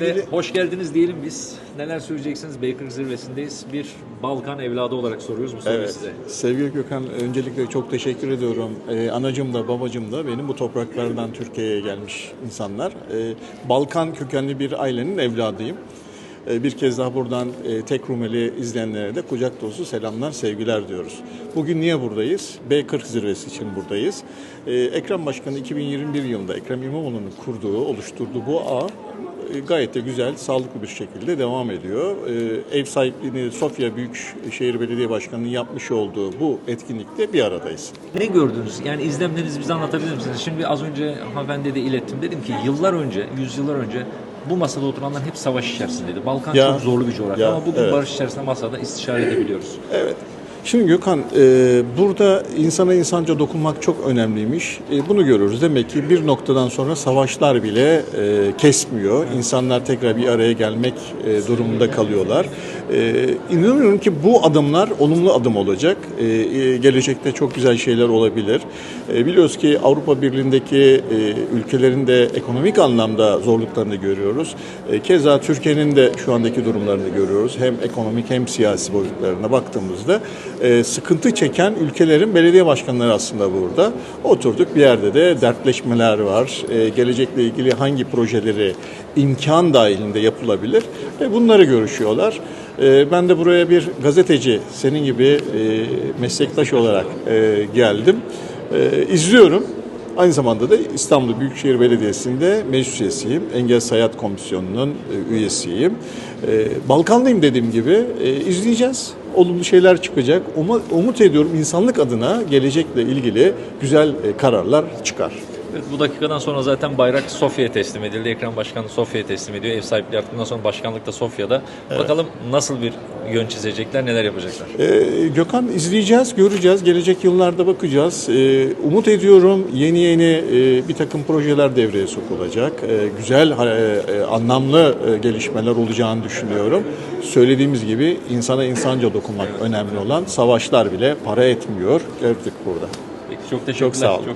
Ve hoş geldiniz diyelim biz. Neler söyleyeceksiniz? Baker zirvesindeyiz. Bir Balkan evladı olarak soruyoruz bu soruyu Evet. size. Sevgili Gökhan, öncelikle çok teşekkür ediyorum. Ee, anacım da babacım da benim bu topraklardan Türkiye'ye gelmiş insanlar. Ee, Balkan kökenli bir ailenin evladıyım. Ee, bir kez daha buradan e, tek Rumeli izleyenlere de kucak dolusu selamlar, sevgiler diyoruz. Bugün niye buradayız? B40 zirvesi için buradayız. Ee, Ekrem Başkanı 2021 yılında Ekrem İmamoğlu'nun kurduğu, oluşturduğu bu ağ gayet de güzel, sağlıklı bir şekilde devam ediyor. Ee, Ev sahipliğini Sofya Büyükşehir Belediye Başkanı'nın yapmış olduğu bu etkinlikte bir aradayız. Ne gördünüz? Yani izlemlerinizi bize anlatabilir misiniz? Şimdi az önce hanımefendiye de ilettim. Dedim ki yıllar önce, yüzyıllar önce bu masada oturanlar hep savaş içerisindeydi. Balkan Ya, çok zorlu bir coğrafya ya, ama bugün evet. barış içerisinde masada istişare edebiliyoruz. Evet. Şimdi Gökhan, e, burada insana insanca dokunmak çok önemliymiş. E, bunu görüyoruz. Demek ki bir noktadan sonra savaşlar bile e, kesmiyor. İnsanlar tekrar bir araya gelmek e, durumunda kalıyorlar. E, inanıyorum ki bu adımlar olumlu adım olacak. E, e, gelecekte çok güzel şeyler olabilir. E, biliyoruz ki Avrupa Birliği'ndeki e, ülkelerin de ekonomik anlamda zorluklarını görüyoruz. E, keza Türkiye'nin de şu andaki durumlarını görüyoruz. Hem ekonomik hem siyasi boyutlarına baktığımızda e, sıkıntı çeken ülkelerin belediye başkanları aslında burada. Oturduk bir yerde de dertleşmeler var. E, gelecekle ilgili hangi projeleri imkan dahilinde yapılabilir? E, bunları görüşüyorlar. E, ben de buraya bir gazeteci, senin gibi e, meslektaş olarak e, geldim. E, izliyorum. Aynı zamanda da İstanbul Büyükşehir Belediyesi'nde meclis üyesiyim. Engel Hayat Komisyonu'nun e, üyesiyim. Balkanlıyım dediğim gibi izleyeceğiz. Olumlu şeyler çıkacak. Umut, ediyorum insanlık adına gelecekle ilgili güzel e, kararlar çıkar. Evet, bu dakikadan sonra zaten bayrak Sofya'ya teslim edildi. Ekrem Başkanı Sofya'ya teslim ediyor. Ev sahipliği yaptıktan sonra başkanlık da Sofya'da. Bakalım nasıl bir yön çizecekler, neler yapacaklar. Ee, Gökhan izleyeceğiz, göreceğiz. Gelecek yıllarda bakacağız. Ee, umut ediyorum yeni yeni e, bir takım projeler devreye sokulacak. Ee, güzel, e, e, anlamlı e, gelişmeler olacağını düşünüyorum. Söylediğimiz gibi insana insanca dokunmak önemli olan savaşlar bile para etmiyor. Gördük burada. Peki çok teşekkürler. sağ olun. Çok